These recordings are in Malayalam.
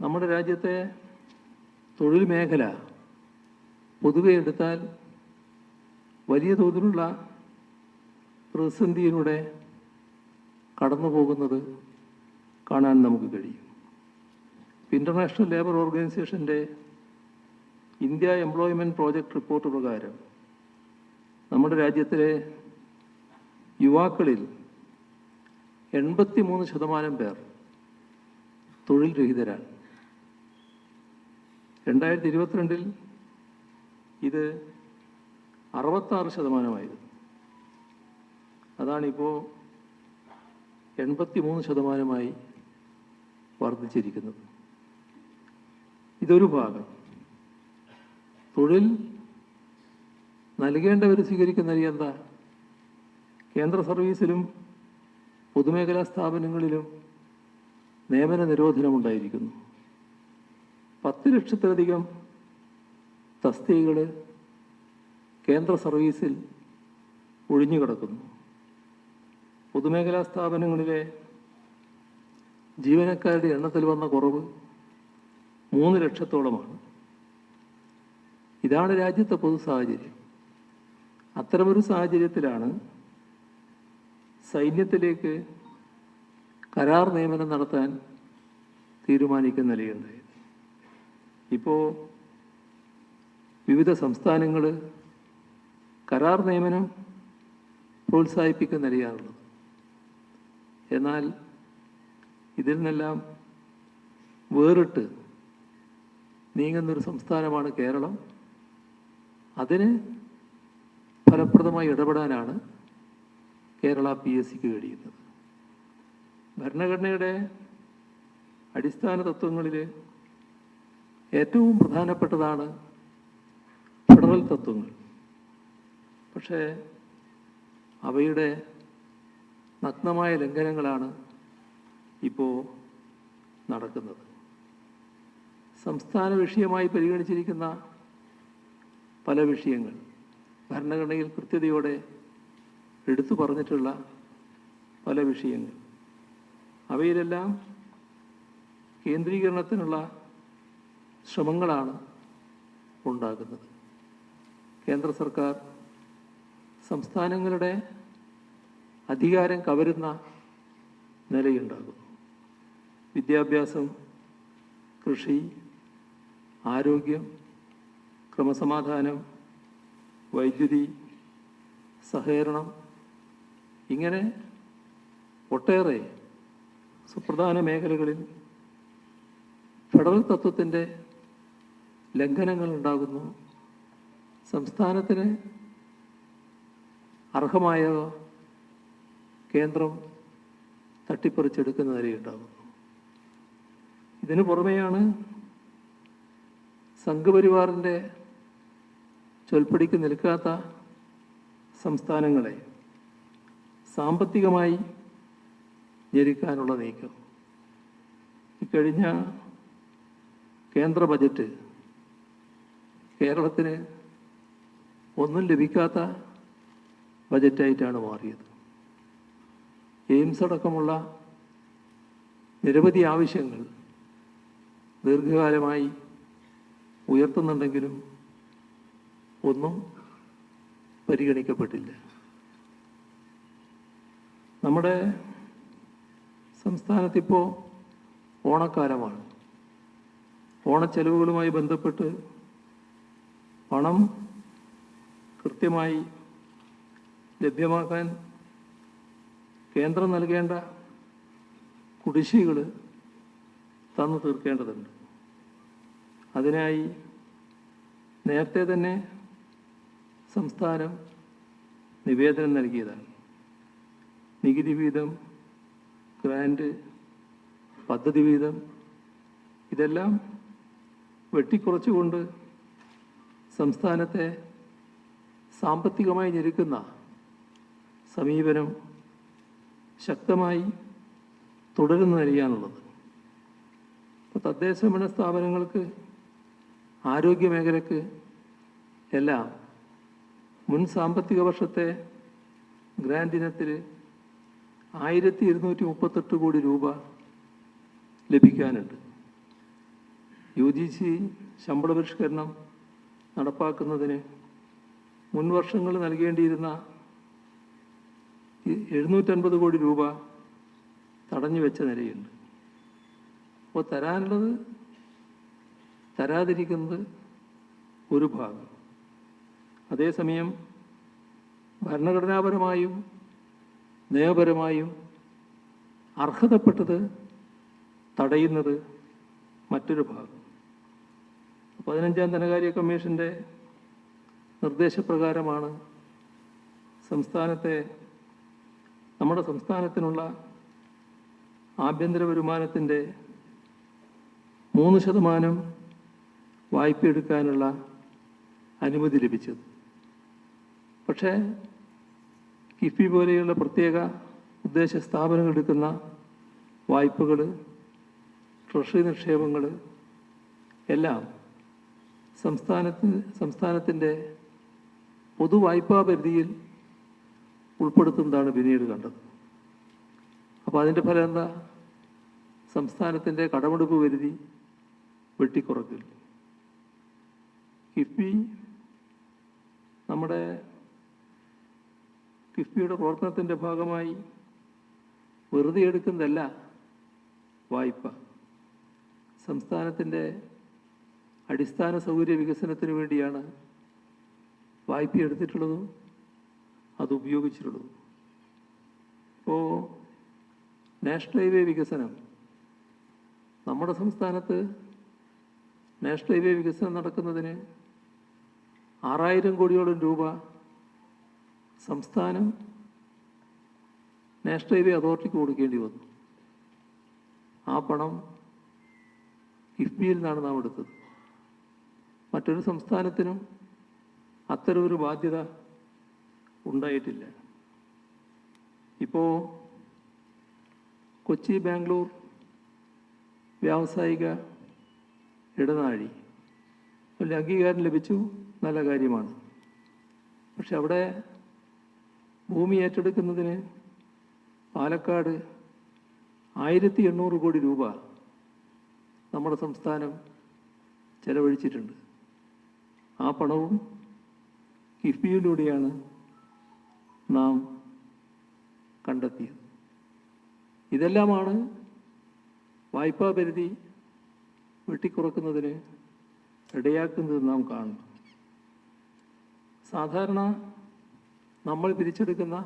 നമ്മുടെ രാജ്യത്തെ തൊഴിൽ മേഖല പൊതുവെ എടുത്താൽ വലിയ തോതിലുള്ള പ്രതിസന്ധിയിലൂടെ കടന്നു പോകുന്നത് കാണാൻ നമുക്ക് കഴിയും. ഇന്റർനാഷണൽ ലേബർ ഓർഗനൈസേഷന്റെ ഇന്ത്യ എംപ്ലോയ്മെന്റ് പ്രോജക്റ്റ് റിപ്പോർട്ട് പ്രകാരം നമ്മുടെ രാജ്യത്തിലെ യുവാക്കളിൽ എൺപത്തി മൂന്ന് ശതമാനം പേർ തൊഴിൽ രഹിതരാണ്. രണ്ടായിരത്തി ഇരുപത്തിരണ്ടിൽ ഇത് അറുപത്താറ് ശതമാനമായിരുന്നു. അതാണിപ്പോൾ എൺപത്തി മൂന്ന് ശതമാനമായി വർദ്ധിച്ചിരിക്കുന്നത്. ഇതൊരു ഭാഗം. തൊഴിൽ നൽകേണ്ടവർ സ്വീകരിക്കുന്ന രീതി എന്താ? കേന്ദ്ര സർവീസിലും പൊതുമേഖലാ സ്ഥാപനങ്ങളിലും നിയമന നിരോധനമുണ്ടായിരിക്കുന്നു. പത്ത് ലക്ഷത്തിലധികം തസ്തികകൾ കേന്ദ്ര സർവീസിൽ ഒഴിഞ്ഞുകിടക്കുന്നു പൊതുമേഖലാ സ്ഥാപനങ്ങളിലെ ജീവനക്കാരുടെ എണ്ണത്തിൽ വന്ന കുറവ് മൂന്ന് ലക്ഷത്തോളമാണ്. ഇതാണ് രാജ്യത്തെ പൊതു സാഹചര്യം. അത്തരമൊരു സാഹചര്യത്തിലാണ് സൈന്യത്തിലേക്ക് കരാർ നിയമനം നടത്താൻ തീരുമാനിക്കുന്ന നിലയുണ്ടായത് ഇപ്പോൾ വിവിധ സംസ്ഥാനങ്ങൾ കരാർ നിയമനം പ്രോത്സാഹിപ്പിക്കുന്ന നിലയാണുള്ളത്. എന്നാൽ ഇതിൽ നിന്നെല്ലാം വേറിട്ട് നീങ്ങുന്നൊരു സംസ്ഥാനമാണ് കേരളം. അതിന് ഫലപ്രദമായി ഇടപെടാനാണ് കേരള പി എസ് സിക്ക് കഴിയുന്നത്. ഭരണഘടനയുടെ അടിസ്ഥാന തത്വങ്ങളിൽ ഏറ്റവും പ്രധാനപ്പെട്ടതാണ് ഫെഡറൽ തത്വങ്ങൾ. പക്ഷേ അവയുടെ നഗ്നമായ ലംഘനങ്ങളാണ് ഇപ്പോൾ നടക്കുന്നത്. സംസ്ഥാന വിഷയമായി പരിഗണിച്ചിരിക്കുന്ന പല വിഷയങ്ങൾ ഭരണഘടനയിൽ കൃത്യതയോടെ എടുത്തു പറഞ്ഞിട്ടുള്ള പല വിഷയങ്ങൾ. അവയിലെല്ലാം കേന്ദ്രീകരണത്തിനുള്ള ശ്രമങ്ങളാണ് ഉണ്ടാകുന്നത്. കേന്ദ്ര സർക്കാർ സംസ്ഥാനങ്ങളുടെ അധികാരം കവരുന്ന നിലയുണ്ടാകുന്നു വിദ്യാഭ്യാസം കൃഷി ആരോഗ്യം ക്രമസമാധാനം വൈദ്യുതി സഹകരണം ഇങ്ങനെ ഒട്ടേറെ സുപ്രധാന മേഖലകളിൽ ഫെഡറൽ തത്വത്തിന്റെ ലംഘനങ്ങൾ ഉണ്ടാകുന്നു സംസ്ഥാനത്തിന് അർഹമായ കേന്ദ്രം തട്ടിപ്പറിച്ചെടുക്കുന്ന നിലയുണ്ടാകുന്നു ഇതിനു പുറമെയാണ് സംഘപരിവാറിന്റെ ചൊൽപ്പടിക്ക് നിൽക്കാത്ത സംസ്ഥാനങ്ങളെ സാമ്പത്തികമായി ഞെരുക്കാനുള്ള നീക്കം. ഇക്കഴിഞ്ഞ കേന്ദ്ര ബജറ്റ് കേരളത്തിന് ഒന്നും ലഭിക്കാത്ത ബജറ്റായിട്ടാണ് മാറിയത്. എയിംസ് അടക്കമുള്ള നിരവധി ആവശ്യങ്ങൾ ദീർഘകാലമായി ഉയർത്തുന്നുണ്ടെങ്കിലും ഒന്നും പരിഗണിക്കപ്പെട്ടില്ല. നമ്മുടെ സംസ്ഥാനത്തിപ്പോൾ ഓണക്കാലമാണ്. ഓണച്ചെലവുകളുമായി ബന്ധപ്പെട്ട് പണം കൃത്യമായി ലഭ്യമാക്കാൻ കേന്ദ്രം നൽകേണ്ട കുടിശ്ശികൾ തന്നു തീർക്കേണ്ടതുണ്ട്. അതിനായി നേരത്തെ തന്നെ സംസ്ഥാനം നിവേദനം നൽകിയതാണ്. നികുതി വീതം ഗ്രാൻഡ് പദ്ധതി വീതം ഇതെല്ലാം വെട്ടിക്കുറച്ചുകൊണ്ട് സംസ്ഥാനത്തെ സാമ്പത്തികമായി ഞെരുക്കുന്ന സമീപനം ശക്തമായി തുടരുന്ന നിലയാണുള്ളത് ഇപ്പോൾ തദ്ദേശ ഭരണ സ്ഥാപനങ്ങൾക്ക് ആരോഗ്യ മേഖലക്ക് എല്ലാം മുൻ സാമ്പത്തിക വർഷത്തെ ഗ്രാൻഡ് ഇനത്തിൽ ആയിരത്തി ഇരുന്നൂറ്റി മുപ്പത്തെട്ട് കോടി രൂപ ലഭിക്കാനുണ്ട്. യു ജി സി ശമ്പള പരിഷ്കരണം നടപ്പാക്കുന്നതിന് മുൻ വർഷങ്ങൾ നൽകേണ്ടിയിരുന്ന എഴുന്നൂറ്റൻപത് കോടി രൂപ തടഞ്ഞു വെച്ച നിലയുണ്ട്. അപ്പോൾ തരാനുള്ളത് തരാതിരിക്കുന്നത് ഒരു ഭാഗം. അതേസമയം ഭരണഘടനാപരമായും നിയമപരമായും അർഹതപ്പെട്ടത് തടയുന്നത് മറ്റൊരു ഭാഗം. പതിനഞ്ചാം ധനകാര്യ കമ്മീഷന്റെ നിർദ്ദേശപ്രകാരമാണ് സംസ്ഥാനത്തെ നമ്മുടെ സംസ്ഥാനത്തിനുള്ള ആഭ്യന്തര വരുമാനത്തിന്റെ മൂന്ന് ശതമാനം വായ്പ എടുക്കാനുള്ള അനുമതി ലഭിച്ചത്. പക്ഷേ കിഫ്ബി പോലെയുള്ള പ്രത്യേക ഉദ്ദേശ സ്ഥാപനങ്ങൾ എടുക്കുന്ന വായ്പകൾ ട്രഷറി നിക്ഷേപങ്ങൾ എല്ലാം സംസ്ഥാനത്തിന് സംസ്ഥാനത്തിന്റെ പൊതുവായ്പാ പരിധിയിൽ ഉൾപ്പെടുത്തുന്നതാണ് പിന്നീട് കണ്ടത്. അപ്പോൾ അതിന്റെ ഫലം എന്താ? സംസ്ഥാനത്തിന്റെ കടമെടുപ്പ് പരിധി വെട്ടിക്കുറക്കില്ല കിഫ്ബി നമ്മുടെ കിഫ്ബിയുടെ പ്രവർത്തനത്തിന്റെ ഭാഗമായി വെറുതെ എടുക്കുന്നതല്ല വായ്പ. സംസ്ഥാനത്തിന്റെ അടിസ്ഥാന സൗകര്യ വികസനത്തിന് വേണ്ടിയാണ് വായ്പ എടുത്തിട്ടുള്ളതും അത് ഉപയോഗിച്ചിട്ടുള്ളതും. ഇപ്പോൾ നാഷണൽ ഹൈവേ വികസനം നമ്മുടെ സംസ്ഥാനത്ത് നാഷണൽ ഹൈവേ വികസനം നടക്കുന്നതിന് ആറായിരം കോടിയോളം രൂപ സംസ്ഥാനം നാഷണൽ ഹൈവേ അതോറിറ്റിക്ക് കൊടുക്കേണ്ടി വന്നു. ആ പണം കിഫ്ബിയിൽ നിന്നാണ് നാം എടുത്തത്. മറ്റൊരു സംസ്ഥാനത്തിനും അത്തരമൊരു ബാധ്യത ഉണ്ടായിട്ടില്ല. ഇപ്പോൾ കൊച്ചി ബാംഗ്ലൂർ വ്യാവസായിക ഇടനാഴി. വലിയ അംഗീകാരം ലഭിച്ചു നല്ല കാര്യമാണ്. പക്ഷെ അവിടെ ഭൂമി ഏറ്റെടുക്കുന്നതിന് പാലക്കാട് ആയിരത്തി എണ്ണൂറ് കോടി രൂപ നമ്മുടെ സംസ്ഥാനം ചെലവഴിച്ചിട്ടുണ്ട്. ആ പണവും കിഫ്ബിയിലൂടെയാണ് നാം കണ്ടെത്തിയത്. ഇതെല്ലാമാണ് വായ്പാ പരിധി വെട്ടിക്കുറക്കുന്നതിന് ഇടയാക്കുന്നത് നാം കാണുന്നു. സാധാരണ നമ്മൾ പിരിച്ചെടുക്കുന്ന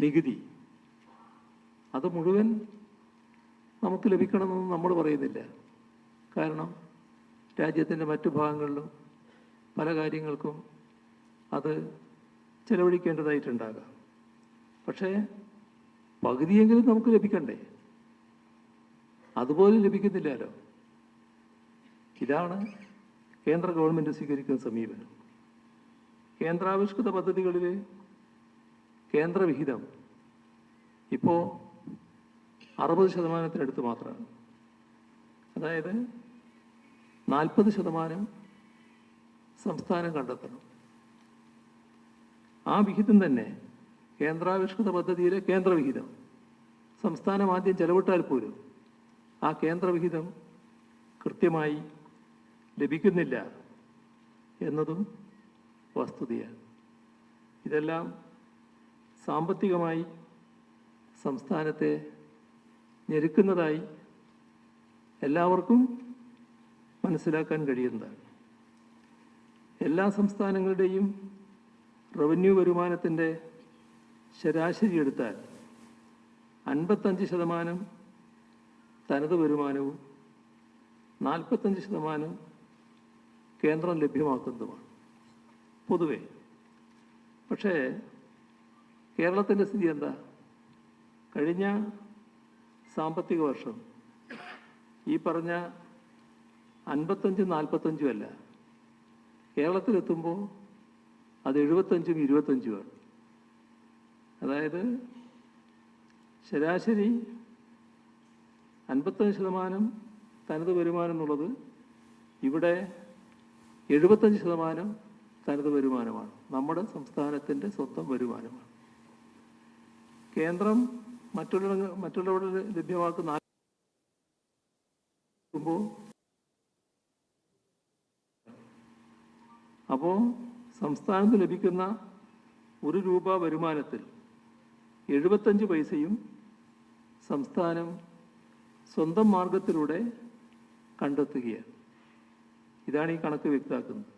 നികുതി അത് മുഴുവൻ നമുക്ക് ലഭിക്കണമെന്ന് നമ്മൾ പറയുന്നില്ല. കാരണം രാജ്യത്തിന്റെ മറ്റു ഭാഗങ്ങളിലും പല കാര്യങ്ങൾക്കും അത് ചെലവഴിക്കേണ്ടതായിട്ടുണ്ടാകാം. പക്ഷേ പകുതിയെങ്കിലും നമുക്ക് ലഭിക്കണ്ടേ? അതുപോലെ ലഭിക്കുന്നില്ലല്ലോ. ഇതാണ് കേന്ദ്ര ഗവൺമെന്റ് സ്വീകരിക്കുന്ന സമീപനം. കേന്ദ്രാവിഷ്കൃത പദ്ധതികളിൽ കേന്ദ്രവിഹിതം ഇപ്പോൾ അറുപത് ശതമാനത്തിനടുത്ത് മാത്രമാണ്. അതായത് നാൽപ്പത് ശതമാനം സംസ്ഥാനം കണ്ടെത്തണം. ആ വിഹിതം തന്നെ കേന്ദ്രാവിഷ്കൃത പദ്ധതിയിലെ കേന്ദ്രവിഹിതം. സംസ്ഥാനം ആദ്യം ചെലവിട്ടാൽ പോലും ആ കേന്ദ്രവിഹിതം കൃത്യമായി ലഭിക്കുന്നില്ല എന്നതും വസ്തുതയാണ്. ഇതെല്ലാം സാമ്പത്തികമായി സംസ്ഥാനത്തെ ഞെരുക്കുന്നതായി എല്ലാവർക്കും മനസ്സിലാക്കാൻ കഴിയുന്നതാണ്. എല്ലാ സംസ്ഥാനങ്ങളുടെയും റവന്യൂ വരുമാനത്തിന്റെ ശരാശരി എടുത്താൽ അൻപത്തഞ്ച് ശതമാനം തനത് വരുമാനവും നാൽപ്പത്തഞ്ച് ശതമാനം കേന്ദ്രം ലഭ്യമാക്കുന്നതുമാണ്. പൊതുവെ. പക്ഷേ കേരളത്തിന്റെ സ്ഥിതി എന്താ? കഴിഞ്ഞ സാമ്പത്തിക വർഷം ഈ പറഞ്ഞ അൻപത്തഞ്ചും നാൽപ്പത്തഞ്ചും അല്ല കേരളത്തിലെത്തുമ്പോൾ അത് എഴുപത്തഞ്ചും ഇരുപത്തഞ്ചുമാണ് അതായത് ശരാശരി അൻപത്തഞ്ച് ശതമാനം തനത് വരുമാനം എന്നുള്ളത് ഇവിടെ എഴുപത്തഞ്ച് ശതമാനം തനത് വരുമാനമാണ്. നമ്മുടെ സംസ്ഥാനത്തിന്റെ സ്വന്തം വരുമാനമാണ്. കേന്ദ്രം മറ്റുള്ള മറ്റുള്ളവരുടെ ലഭ്യമാക്കുന്ന അപ്പോൾ സംസ്ഥാനത്ത് ലഭിക്കുന്ന ഒരു രൂപ വരുമാനത്തിൽ എഴുപത്തഞ്ച് പൈസയും സംസ്ഥാനം സ്വന്തം മാർഗത്തിലൂടെ കണ്ടെത്തുകയാണ്. ഇതാണ് ഈ കണക്ക് വ്യക്തമാക്കുന്നത്.